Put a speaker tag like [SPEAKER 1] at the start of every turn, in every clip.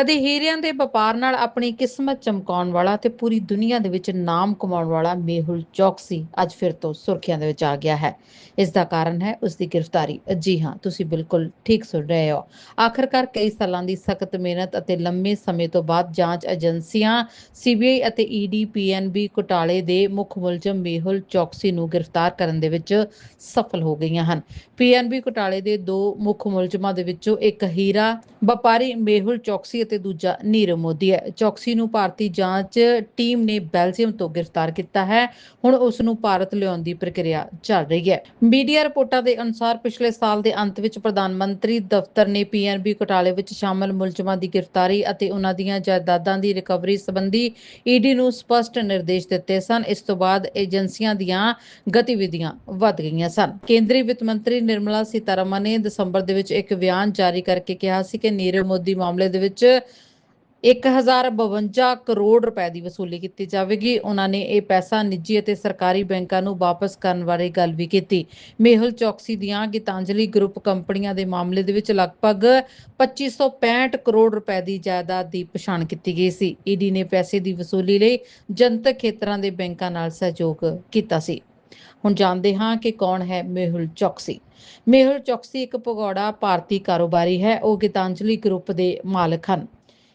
[SPEAKER 1] ਕਦੇ ਹੀਰਿਆਂ ਦੇ ਵਪਾਰ ਨਾਲ ਆਪਣੀ ਕਿਸਮਤ ਚਮਕਾਉਣ ਵਾਲਾ ਤੇ ਪੂਰੀ ਦੁਨੀਆ ਦੇ ਵਿੱਚ ਨਾਮ ਕਮਾਉਣ ਵਾਲਾ ਮੇਹੁਲ ਚੌਕਸੀ ਅੱਜ ਫਿਰ ਤੋਂ ਸੁਰਖੀਆਂ ਦੇ ਵਿੱਚ ਆ ਗਿਆ ਹੈ। ਇਸ ਦਾ ਕਾਰਨ ਹੈ ਉਸ ਦੀ ਗ੍ਰਿਫਤਾਰੀ। ਜੀ ਹਾਂ, ਤੁਸੀਂ ਬਿਲਕੁਲ ਠੀਕ ਸੁਣ ਰਹੇ ਹੋ। ਆਖਰਕਾਰ ਕਈ ਸਾਲਾਂ ਦੀ ਸਖਤ ਮਿਹਨਤ ਅਤੇ ਲੰਮੇ ਸਮੇਂ ਤੋਂ ਬਾਅਦ ਜਾਂਚ ਏਜੰਸੀਆਂ ਸੀਬੀਆਈ ਅਤੇ ਈਡੀ ਪੀਐਨਬੀ ਘੁਟਾਲੇ ਦੇ ਮੁੱਖ ਮੁਲਜ਼ਮ ਮੇਹੁਲ ਚੌਕਸੀ ਨੂੰ ਗ੍ਰਿਫਤਾਰ ਕਰਨ ਦੇ ਵਿੱਚ ਸਫਲ ਹੋ ਗਈਆਂ ਹਨ। ਪੀਐਨਬੀ ਘੁਟਾਲੇ ਦੇ ਦੋ ਮੁੱਖ ਮੁਲਜ਼ਮਾਂ ਦੇ ਵਿੱਚੋਂ ਇੱਕ ਹੀਰਾ, ਵਪਾਰੀ ਮੇਹੁਲ ਚੌਕਸੀ ਅਤੇ ਦੂਜਾ ਨੀਰਵ ਮੋਦੀ ਹੈ। ਚੌਕਸੀ ਨੂੰ ਭਾਰਤੀ ਜਾਂਚ ਟੀਮ ਨੇ ਬੈਲਜੀਅਮ ਤੋਂ ਗ੍ਰਿਫਤਾਰ ਕੀਤਾ ਹੈ। ਹੁਣ ਉਸ ਨੂੰ ਭਾਰਤ ਲਿਆਉਣ ਦੀ ਪ੍ਰਕਿਰਿਆ ਚੱਲ ਰਹੀ ਹੈ। ਮੀਡੀਆ ਰਿਪੋਰਟਾਂ ਦੇ ਅਨੁਸਾਰ ਪਿਛਲੇ ਸਾਲ ਦੇ ਅੰਤ ਵਿੱਚ ਪ੍ਰਧਾਨ ਮੰਤਰੀ ਦਫ਼ਤਰ ਨੇ ਪੀਐਨਬੀ ਘੁਟਾਲੇ ਵਿੱਚ ਸ਼ਾਮਲ ਮੁਲਜ਼ਮਾਂ ਦੀ ਗ੍ਰਿਫਤਾਰੀ ਅਤੇ ਉਹਨਾਂ ਦੀਆਂ ਜਾਇਦਾਦਾਂ ਦੀ ਰਿਕਵਰੀ ਸੰਬੰਧੀ ਈਡੀ ਨੂੰ ਸਪਸ਼ਟ ਨਿਰਦੇਸ਼ ਦਿੱਤੇ ਸਨ। ਇਸ ਤੋਂ ਬਾਅਦ ਏਜੰਸੀਆਂ ਦੀਆਂ ਗਤੀਵਿਧੀਆਂ ਵੱਧ ਗਈਆਂ ਸਨ। ਕੇਂਦਰੀ ਵਿੱਤ ਮੰਤਰੀ ਨਿਰਮਲਾ ਸੀਤਾਰਮਨ ਨੇ ਦਸੰਬਰ ਦੇ ਵਿੱਚ ਇੱਕ ਬਿਆਨ ਜਾਰੀ ਕਰਕੇ ਕਿਹਾ ਸੀ ਕਿ ਨੀਰਵ ਮੋਦੀ ਮਾਮਲੇ ਦੇ ਵਿੱਚ 1052 ਕਰੋੜ ਰੁਪਏ ਦੀ ਵਸੂਲੀ ਕੀਤੀ ਜਾਵੇਗੀ। ਉਹਨਾਂ ਨੇ ਇਹ ਪੈਸਾ ਨਿੱਜੀ ਅਤੇ ਸਰਕਾਰੀ ਬੈਂਕਾਂ ਨੂੰ ਵਾਪਸ ਕਰਨ ਬਾਰੇ ਗੱਲ ਵੀ ਕੀਤੀ। ਮੇਹਲ ਚੌਕਸੀ ਦੀਆਂ ਗੀਤਾਂਜਲੀ ਗਰੁੱਪ ਕੰਪਨੀਆਂ ਦੇ ਮਾਮਲੇ ਦੇ ਵਿੱਚ ਲਗਭਗ 2565 ਕਰੋੜ ਰੁਪਏ ਦੀ ਜਾਇਦਾਦ ਦੀ ਪਛਾਣ ਕੀਤੀ ਗਈ ਸੀ। ਈਡੀ ਨੇ ਪੈਸੇ ਦੀ ਵਸੂਲੀ ਲਈ ਜਨਤਕ ਖੇਤਰਾਂ ਦੇ ਬੈਂਕਾਂ ਨਾਲ ਸਹਿਯੋਗ ਕੀਤਾ ਸੀ। ਹੁਣ ਜਾਣਦੇ ਹਾਂ ਕਿ ਕੌਣ ਹੈ ਮੇਹੁਲ ਚੌਕਸੀ। ਮੇਹੁਲ ਚੌਕਸੀ ਇੱਕ ਭਗੌੜਾ ਭਾਰਤੀ ਕਾਰੋਬਾਰੀ ਹੈ, ਉਹ ਗੀਤਾਂਜਲੀ ਗਰੁੱਪ ਦੇ ਮਾਲਕ ਹਨ।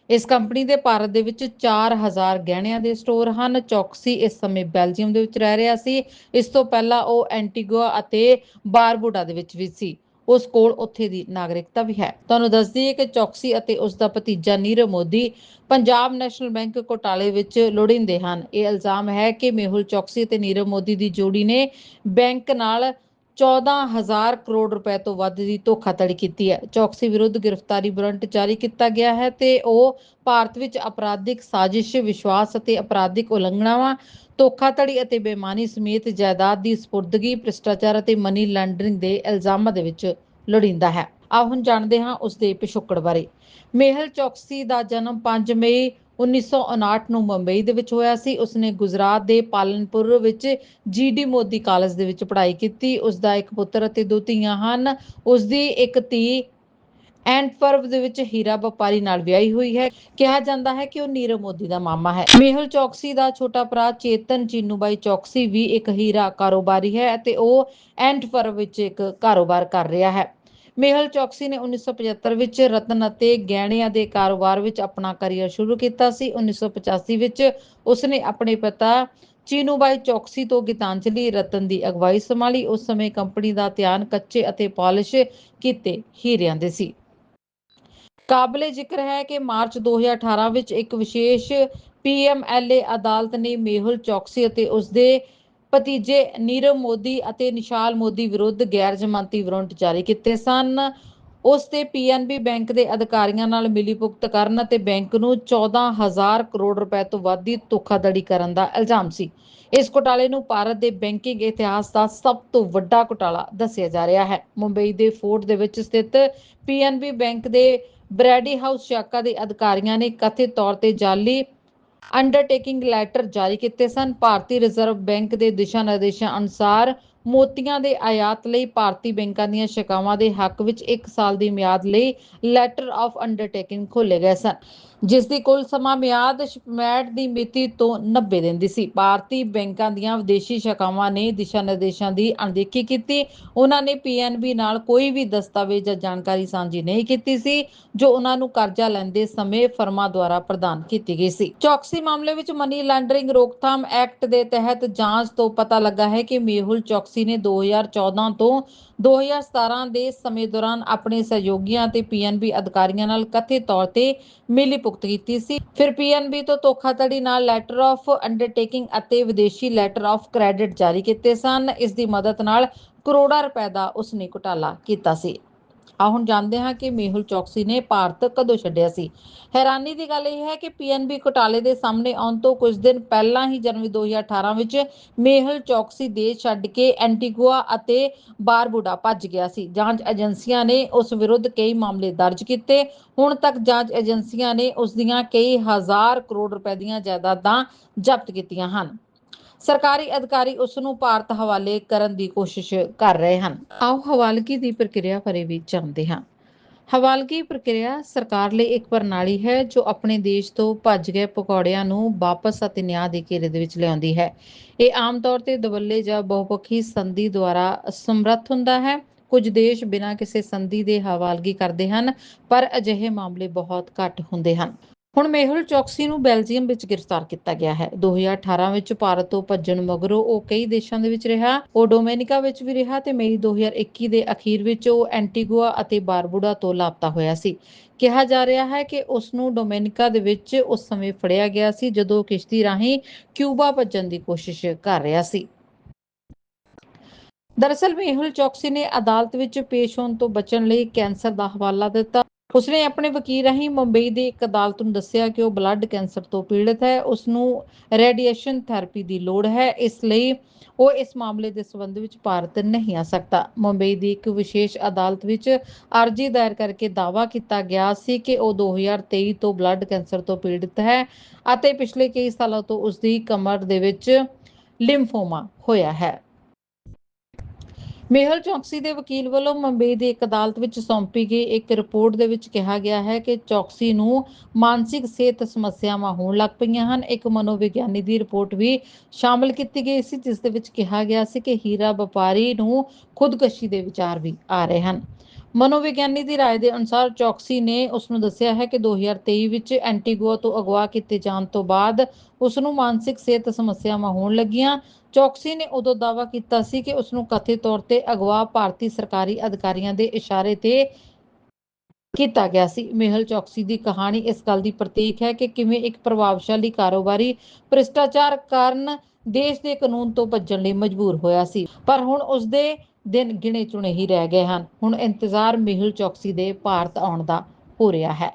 [SPEAKER 1] ਇਸ ਕੰਪਨੀ ਦੇ ਭਾਰਤ ਦੇ ਵਿੱਚ 4000 ਗਹਿਣਿਆਂ ਦੇ ਸਟੋਰ ਹਨ। ਚੌਕਸੀ ਇਸ ਸਮੇਂ ਬੈਲਜੀਅਮ ਦੇ ਵਿੱਚ ਰਹਿ ਰਿਹਾ ਸੀ। ਇਸ ਤੋਂ ਪਹਿਲਾਂ ਉਹ ਐਂਟੀਗੁਆ ਅਤੇ ਬਾਰਬੁਡਾ ਦੇ ਵਿੱਚ ਵੀ ਸੀ। ਉਸ ਕੋਲ ਉੱਥੇ ਦੀ ਨਾਗਰਿਕਤਾ ਵੀ ਹੈ। ਤੁਹਾਨੂੰ ਦੱਸ ਦਈਏ ਕਿ ਚੌਕਸੀ ਅਤੇ ਉਸ ਦਾ ਭਤੀਜਾ ਨੀਰਵ ਮੋਦੀ ਪੰਜਾਬ ਨੈਸ਼ਨਲ ਬੈਂਕ ਘੁਟਾਲੇ ਵਿੱਚ ਲੋੜਿੰਦੇ ਹਨ। ਇਹ ਇਲਜ਼ਾਮ ਹੈ ਕਿ ਮੇਹੁਲ ਚੌਕਸੀ ਅਤੇ ਨੀਰਵ ਮੋਦੀ ਦੀ ਜੋੜੀ ਨੇ ਬੈਂਕ ਨਾਲ 14000 ਕਰੋੜ ਰੁਪਏ ਤੋਂ ਵੱਧ ਦੀ ਧੋਖਾਧੜੀ ਕੀਤੀ ਹੈ। ਚੌਕਸੀ ਵਿਰੁੱਧ ਗ੍ਰਿਫਤਾਰੀ ਵਾਰੰਟ ਜਾਰੀ ਕੀਤਾ ਗਿਆ ਹੈ ਤੇ ਉਹ ਭਾਰਤ ਵਿੱਚ ਅਪਰਾਧਿਕ ਸਾਜ਼ਿਸ਼, ਵਿਸ਼ਵਾਸ ਅਤੇ ਅਪਰਾਧਿਕ ਉਲੰਘਣਾਵਾਂ ਧੋਖਾਧੜੀ ਅਤੇ ਬੇਈਮਾਨੀ ਸਮੇਤ ਜਾਇਦਾਦ ਦੀ ਸਪੁਰਦਗੀ, ਭ੍ਰਿਸ਼ਟਾਚਾਰ ਅਤੇ ਮਨੀ ਲਾਂਡਰਿੰਗ ਦੇ ਇਲਜ਼ਾਮਾਂ ਦੇ ਵਿੱਚ ਲੋੜੀਂਦਾ ਹੈ। ਆਓ ਹੁਣ ਜਾਣਦੇ ਹਾਂ ਉਸ ਦੇ ਪਿਛੋਕੜ ਬਾਰੇ। ਮੇਹਲ ਚੌਕਸੀ ਦਾ ਜਨਮ 5 ਮਈ 1959 ਨੂੰ ਮੁੰਬਈ ਦੇ ਵਿੱਚ ਹੋਇਆ ਸੀ। ਉਸਨੇ ਗੁਜਰਾਤ ਦੇ ਪਾਲਨਪੁਰ ਵਿੱਚ ਜੀਡੀ ਮੋਦੀ ਕਾਲਜ ਦੇ ਵਿੱਚ ਪੜ੍ਹਾਈ ਕੀਤੀ। ਉਸ ਦਾ ਇੱਕ ਪੁੱਤਰ ਅਤੇ ਦੋ ਧੀਆਂ ਹਨ। ਉਸ ਦੀ ਇੱਕ ਧੀ ਐਂਟਵਰਪ ਦੇ ਵਿੱਚ ਹੀਰਾ ਵਪਾਰੀ ਨਾਲ ਵਿਆਹੀ ਹੋਈ ਹੈ। ਕਿਹਾ ਜਾਂਦਾ ਹੈ ਕਿ ਉਹ ਨੀਰਵ ਮੋਦੀ ਦਾ ਮਾਮਾ ਹੈ। ਮੇਹੁਲ ਚੌਕਸੀ ਦਾ ਛੋਟਾ ਭਰਾ ਚੇਤਨ ਚੀਨੂਬਾਈ ਚੌਕਸੀ ਵੀ ਇੱਕ ਹੀਰਾ ਕਾਰੋਬਾਰੀ ਹੈ ਅਤੇ ਉਹ ਐਂਟਵਰਪ ਵਿੱਚ ਇੱਕ ਕਾਰੋਬਾਰ ਕਰ ਰਿਹਾ ਹੈ। ਮੇਹਲ ਚੌਕਸੀ ਨੇ 1975 ਵਿੱਚ ਰਤਨ ਅਤੇ ਗਹਿਣਿਆਂ ਦੇ ਕਾਰੋਬਾਰ ਵਿੱਚ ਆਪਣਾ ਕੈਰੀਅਰ ਸ਼ੁਰੂ ਕੀਤਾ ਸੀ। 1985 ਵਿੱਚ ਉਸਨੇ ਆਪਣੇ ਪਿਤਾ ਚੀਨੂਬਾਈ ਚੌਕਸੀ ਤੋਂ ਗੀਤਾਂਜਲੀ ਰਤਨ ਦੀ ਅਗਵਾਈ ਸੰਭਾਲੀ। ਉਸ ਸਮੇਂ ਕੰਪਨੀ ਦਾ ਧਿਆਨ ਕੱਚੇ ਅਤੇ ਪਾਲਿਸ਼ ਕੀਤੇ ਹੀਰਿਆਂ ਦੇ ਸੀ। ਕਾਬਲੇ ਜ਼ਿਕਰ ਹੈ ਕਿ ਮਾਰਚ 2018 ਵਿੱਚ ਇੱਕ ਵਿਸ਼ੇਸ਼ ਪੀਐਮਐਲਏ ਅਦਾਲਤ ਨੇ ਮੇਹੁਲ ਚੌਕਸੀ ਅਤੇ ਉਸ ਭਤੀਜੇ ਨੀਰਵ ਮੋਦੀ ਅਤੇ ਨਿਸ਼ਾਲ ਮੋਦੀ ਵਿਰੁੱਧ ਗੈਰ ਜ਼ਮਾਨਤੀ ਵਾਰੰਟ ਜਾਰੀ ਕੀਤੇ ਸਨ। ਉਸ ਤੇ ਪੀਐਨਬੀ ਬੈਂਕ ਦੇ ਅਧਿਕਾਰੀਆਂ ਨਾਲ ਮਿਲੀਭੁਗਤ ਕਰਨ ਅਤੇ ਬੈਂਕ ਨੂੰ 14000 ਕਰੋੜ ਰੁਪਏ ਤੋਂ ਵੱਧ ਦੀ ਧੋਖਾਧੜੀ ਕਰਨ ਦਾ ਇਲਜ਼ਾਮ ਸੀ। ਇਸ ਘੁਟਾਲੇ ਨੂੰ ਭਾਰਤ ਦੇ ਬੈਂਕਿੰਗ ਇਤਿਹਾਸ ਦਾ ਸਭ ਤੋਂ ਵੱਡਾ ਘੁਟਾਲਾ ਦੱਸਿਆ ਜਾ ਰਿਹਾ ਹੈ। ਮੁੰਬਈ ਦੇ ਫੋਰਟ ਦੇ ਵਿੱਚ ਸਥਿਤ ਪੀਐਨਬੀ ਬੈਂਕ ਦੇ ਬ੍ਰੈਡੀ ਹਾਊਸ ਸ਼ਾਖਾ ਦੇ ਅਧਿਕਾਰੀਆਂ ਨੇ ਕਥਿਤ ਤੌਰ ਤੇ ਜਾਲੀ ਅੰਡਰਟੇਕਿੰਗ ਲੈਟਰ ਜਾਰੀ ਕੀਤੇ ਸਨ। ਭਾਰਤੀ ਰਿਜ਼ਰਵ ਬੈਂਕ ਦੇ ਦਿਸ਼ਾ ਨਿਰਦੇਸ਼ਾਂ ਅਨੁਸਾਰ ਮੋਤੀਆਂ ਦੇ ਆਯਾਤ ਲਈ ਭਾਰਤੀ ਬੈਂਕਾਂ ਦੀਆਂ ਸ਼ਾਖਾਵਾਂ ਦੇ ਹੱਕ ਵਿੱਚ 1 ਸਾਲ ਦੀ ਮਿਆਦ ਲਈ ਲੈਟਰ ਆਫ ਅੰਡਰਟੇਕਿੰਗ ਖੋਲੇ ਗਏ ਸਨ ਜਿਸ ਦੀ ਕੁੱਲ ਸਮਾਂ ਮਿਆਦ ਸ਼ਪਮੈਟ ਦੀ ਮਿਤੀ ਤੋਂ 90 ਦਿਨ ਦੀ ਸੀ। ਭਾਰਤੀ ਬੈਂਕਾਂ ਦੀਆਂ ਵਿਦੇਸ਼ੀ ਸ਼ਾਖਾਵਾਂ ਨੇ ਦਿਸ਼ਾ ਨਿਰਦੇਸ਼ਾਂ ਦੀ ਅਣਦੇਖੀ ਕੀਤੀ। ਉਹਨਾਂ ਨੇ ਪੀਐਨਬੀ ਨਾਲ ਕੋਈ ਵੀ ਦਸਤਾਵੇਜ਼ ਜਾਂ ਜਾਣਕਾਰੀ ਸਾਂਝੀ ਨਹੀਂ ਕੀਤੀ ਸੀ, ਜੋ ਉਹਨਾਂ ਨੂੰ ਕਰਜ਼ਾ ਲੈਂਦੇ ਸਮੇਂ ਫਰਮਾਂ ਦੁਆਰਾ ਪ੍ਰਦਾਨ ਕੀਤੀ ਗਈ ਸੀ। ਚੌਕਸੀ ਮਾਮਲੇ ਵਿੱਚ ਮਨੀ ਲਾਂਡਰਿੰਗ ਰੋਕਥਾਮ ਐਕਟ ਦੇ ਤਹਿਤ ਜਾਂਚ ਤੋਂ ਪਤਾ ਲੱਗਾ ਹੈ ਕਿ ਮੇਹੁਲ ਚੌਕਸੀ ਨੇ 2014 ਤੋਂ 2017 ਦੇ ਸਮੇਂ ਦੌਰਾਨ ਆਪਣੇ ਸਹਿਯੋਗੀਆਂ ਅਤੇ ਪੀਐਨਬੀ ਅਧਿਕਾਰੀਆਂ ਨਾਲ ਕਥਿਤ ਤੌਰ ਤੇ ਮਿਲੀ ਭੁਗਤ ਕੀਤੀ ਸੀ। ਫਿਰ ਪੀਐਨਬੀ ਤੋਂ ਧੋਖਾਧੜੀ ਨਾਲ ਲੈਟਰ ਆਫ ਅੰਡਰਟੇਕਿੰਗ ਅਤੇ ਵਿਦੇਸ਼ੀ ਲੈਟਰ ਆਫ ਕ੍ਰੈਡਿਟ ਜਾਰੀ ਕੀਤੇ ਸਨ। ਇਸ ਦੀ ਮਦਦ ਨਾਲ ਕਰੋੜਾਂ ਰੁਪਏ ਦਾ ਉਸਨੇ ਘੁਟਾਲਾ ਕੀਤਾ ਸੀ। ਆ ਹੁਣ ਜਾਣਦੇ ਹਾਂ ਕਿ ਮੇਹੁਲ ਚੌਕਸੀ ਨੇ ਭਾਰਤ ਕਦੋਂ ਛੱਡਿਆ ਸੀ। ਹੈਰਾਨੀ ਦੀ ਗੱਲ ਇਹ ਹੈ ਕਿ ਪੀਐਨਬੀ ਘੁਟਾਲੇ ਦੇ ਸਾਹਮਣੇ ਆਉਣ ਤੋਂ ਕੁਝ ਦਿਨ ਪਹਿਲਾਂ ਹੀ ਜਨਵਰੀ 2018 ਵਿੱਚ ਮੇਹੁਲ ਚੌਕਸੀ ਦੇਸ਼ ਛੱਡ ਕੇ ਐਂਟੀਗੁਆ ਅਤੇ ਬਾਰਬੁਡਾ ਭੱਜ ਗਿਆ ਸੀ। ਜਾਂਚ ਏਜੰਸੀਆਂ ਨੇ ਉਸ ਵਿਰੁੱਧ ਕਈ ਮਾਮਲੇ ਦਰਜ ਕੀਤੇ। ਹੁਣ ਤੱਕ ਜਾਂਚ ਏਜੰਸੀਆਂ ਨੇ ਉਸ ਦੀਆਂ ਕਈ ਹਜ਼ਾਰ ਕਰੋੜ ਰੁਪਏ ਦੀਆਂ ਜਾਇਦਾਦਾਂ ਜ਼ਬਤ ਕੀਤੀਆਂ ਹਨ। ਸਰਕਾਰੀ ਅਧਿਕਾਰੀ ਉਸ ਨੂੰ ਭਾਰਤ ਹਵਾਲੇ ਕਰਨ ਦੀ ਕੋਸ਼ਿਸ਼ ਕਰ ਰਹੇ ਹਨ। ਆਓ ਹਵਾਲਗੀ ਦੀ ਪ੍ਰਕਿਰਿਆ ਬਾਰੇ ਵੀ ਜਾਣਦੇ ਹਾਂ। ਹਵਾਲਗੀ ਪ੍ਰਕਿਰਿਆ ਸਰਕਾਰ ਲਈ ਇੱਕ ਪ੍ਰਣਾਲੀ ਹੈ ਜੋ ਆਪਣੇ ਦੇਸ਼ ਤੋਂ ਭੱਜ ਗਏ ਪਕੌੜਿਆਂ ਨੂੰ ਵਾਪਸ ਅਤੇ ਨਿਆਂ ਦੇ ਘੇਰੇ ਦੇ ਵਿੱਚ ਲਿਆਉਂਦੀ ਹੈ। ਇਹ ਆਮ ਤੌਰ ਤੇ ਦਵੱਲੇ ਜਾਂ ਬਹੁਪੱਖੀ ਸੰਧੀ ਦੁਆਰਾ ਸਮਰੱਥ ਹੁੰਦਾ ਹੈ। ਕੁਝ ਦੇਸ਼ ਬਿਨਾਂ ਕਿਸੇ ਸੰਧੀ ਦੇ ਹਵਾਲਗੀ ਕਰਦੇ ਹਨ, ਪਰ ਅਜਿਹੇ ਮਾਮਲੇ ਬਹੁਤ ਘੱਟ ਹੁੰਦੇ ਹਨ। ਹੁਣ ਮੇਹੁਲ ਚੌਕਸੀ ਨੂੰ ਬੈਲਜੀਅਮ ਵਿੱਚ ਗ੍ਰਿਫਤਾਰ ਕੀਤਾ ਗਿਆ ਹੈ। 2018 ਵਿੱਚ ਭਾਰਤ ਤੋਂ ਭੱਜਣ ਮਗਰੋਂ ਉਹ ਕਈ ਦੇਸ਼ਾਂ ਦੇ ਵਿੱਚ ਰਿਹਾ, ਉਹ ਡੋਮਿਨਿਕਾ ਵਿੱਚ ਵੀ ਰਿਹਾ ਤੇ ਮਈ 2021 ਦੇ ਅਖੀਰ ਵਿੱਚ ਉਹ ਐਂਟੀਗੁਆ ਅਤੇ ਬਾਰਬੁਡਾ ਤੋਂ ਲਾਪਤਾ ਹੋਇਆ ਸੀ। ਕਿਹਾ ਜਾ ਰਿਹਾ ਹੈ ਕਿ ਉਸ ਨੂੰ ਡੋਮਿਨਿਕਾ ਦੇ ਵਿੱਚ ਉਸ ਸਮੇਂ ਫੜਿਆ ਗਿਆ ਸੀ ਜਦੋਂ ਕਿਸ਼ਤੀ ਰਾਹੀਂ ਕਿਊਬਾ ਭੱਜਣ ਦੀ ਕੋਸ਼ਿਸ਼ ਕਰ ਰਿਹਾ ਸੀ। ਦਰਅਸਲ ਮੇਹੁਲ ਚੌਕਸੀ ਨੇ ਅਦਾਲਤ ਵਿੱਚ ਪੇਸ਼ ਹੋਣ ਤੋਂ ਬਚਣ ਲਈ ਕੈਂਸਰ ਦਾ ਹਵਾਲਾ ਦਿੱਤਾ। ਉਸਨੇ ਆਪਣੇ ਵਕੀਲ ਰਾਹੀਂ ਮੁੰਬਈ ਦੀ ਇੱਕ ਅਦਾਲਤ ਨੂੰ ਦੱਸਿਆ ਕਿ ਉਹ ਬਲੱਡ ਕੈਂਸਰ ਤੋਂ ਪੀੜਤ ਹੈ। ਉਸ ਨੂੰ ਰੇਡੀਏਸ਼ਨ ਥੈਰੇਪੀ ਦੀ ਲੋੜ ਹੈ। ਇਸ ਲਈ ਉਹ ਇਸ ਮਾਮਲੇ ਦੇ ਸੰਬੰਧ ਵਿੱਚ ਭਾਰਤ ਨਹੀਂ ਆ ਸਕਦਾ। ਮੁੰਬਈ ਦੀ ਇੱਕ ਵਿਸ਼ੇਸ਼ ਅਦਾਲਤ ਵਿੱਚ ਅਰਜ਼ੀ ਦਾਇਰ ਕਰਕੇ ਦਾਅਵਾ ਕੀਤਾ ਗਿਆ ਸੀ ਕਿ ਉਹ 2023 ਤੋਂ ਬਲੱਡ ਕੈਂਸਰ ਤੋਂ ਪੀੜਤ ਹੈ ਅਤੇ ਪਿਛਲੇ ਕਈ ਸਾਲਾਂ ਤੋਂ ਉਸ ਦੀ ਕਮਰ ਦੇ ਵਿੱਚ ਲਿੰਫੋਮਾ ਹੋਇਆ ਹੈ। ਮੇਹਲ ਚੌਕਸੀ ਦੇ ਵਕੀਲ ਵੱਲੋਂ ਮੁੰਬਈ ਦੀ ਇੱਕ ਅਦਾਲਤ ਵਿੱਚ ਸੌਂਪੀ ਗਈ ਇੱਕ ਰਿਪੋਰਟ ਦੇ ਵਿੱਚ ਕਿਹਾ ਗਿਆ ਹੈ ਕਿ ਚੌਕਸੀ ਨੂੰ ਮਾਨਸਿਕ ਸਿਹਤ ਸਮੱਸਿਆਵਾਂ ਹੋਣ ਲੱਗ ਪਈਆਂ ਹਨ। ਇੱਕ ਮਨੋਵਿਗਿਆਨੀ ਦੀ ਰਿਪੋਰਟ ਵੀ ਸ਼ਾਮਲ ਕੀਤੀ ਗਈ ਸੀ, ਜਿਸ ਦੇ ਵਿੱਚ ਕਿਹਾ ਗਿਆ ਸੀ ਕਿ ਹੀਰਾ ਵਪਾਰੀ ਨੂੰ ਖੁਦਕੁਸ਼ੀ ਦੇ ਵਿਚਾਰ ਵੀ ਆ ਰਹੇ ਹਨ। ਮਨੋਵਿਗਿਆਨੀ ਦੀ رائے ਦੇ ਅਨੁਸਾਰ ਚੌਕਸੀ ਨੇ ਉਸ ਨੂੰ ਦੱਸਿਆ ਹੈ ਕਿ 2023 ਵਿੱਚ ਐਂਟੀਗੁਆ ਤੋਂ ਅਗਵਾ ਕੀਤੇ ਜਾਣ ਤੋਂ ਬਾਅਦ ਉਸ ਨੂੰ ਮਾਨਸਿਕ ਸਿਹਤ ਸਮੱਸਿਆਵਾਂ ਹੋਣ ਲੱਗੀਆਂ ਚੌਕਸੀ ਨੇ ਉਦੋਂ ਦਾਅਵਾ ਕੀਤਾ ਸੀ ਕਿ ਉਸ ਨੂੰ ਕਥਿਤ ਤੌਰ ਤੇ ਅਗਵਾ ਭਾਰਤੀ ਸਰਕਾਰੀ ਅਧਿਕਾਰੀਆਂ ਦੇ ਇਸ਼ਾਰੇ ਤੇ ਕੀਤਾ ਗਿਆ ਸੀ ਮੇਹਲ ਚੌਕਸੀ ਦੀ ਕਹਾਣੀ ਇਸ ਗੱਲ ਦੀ ਪ੍ਰਤੀਕ ਹੈ ਕਿ ਕਿਵੇਂ ਇੱਕ ਪ੍ਰਭਾਵਸ਼ਾਲੀ ਕਾਰੋਬਾਰੀ ਭ੍ਰਿਸ਼ਟਾਚਾਰ ਕਾਰਨ ਦੇਸ਼ ਦੇ ਕਾਨੂੰਨ ਤੋਂ ਭੱਜਣ ਲਈ ਮਜਬੂਰ ਹੋਇਆ ਸੀ ਪਰ ਹੁਣ ਉਸ ਦੇ ਦਿਨ ਗਿਣੇ ਚੁਣੇ ਹੀ ਰਹਿ ਗਏ ਹਨ। ਹੁਣ ਇੰਤਜ਼ਾਰ ਮੇਹੁਲ ਚੌਕਸੀ ਦੇ ਭਾਰਤ ਆਉਣ ਦਾ ਹੋ ਰਿਹਾ ਹੈ।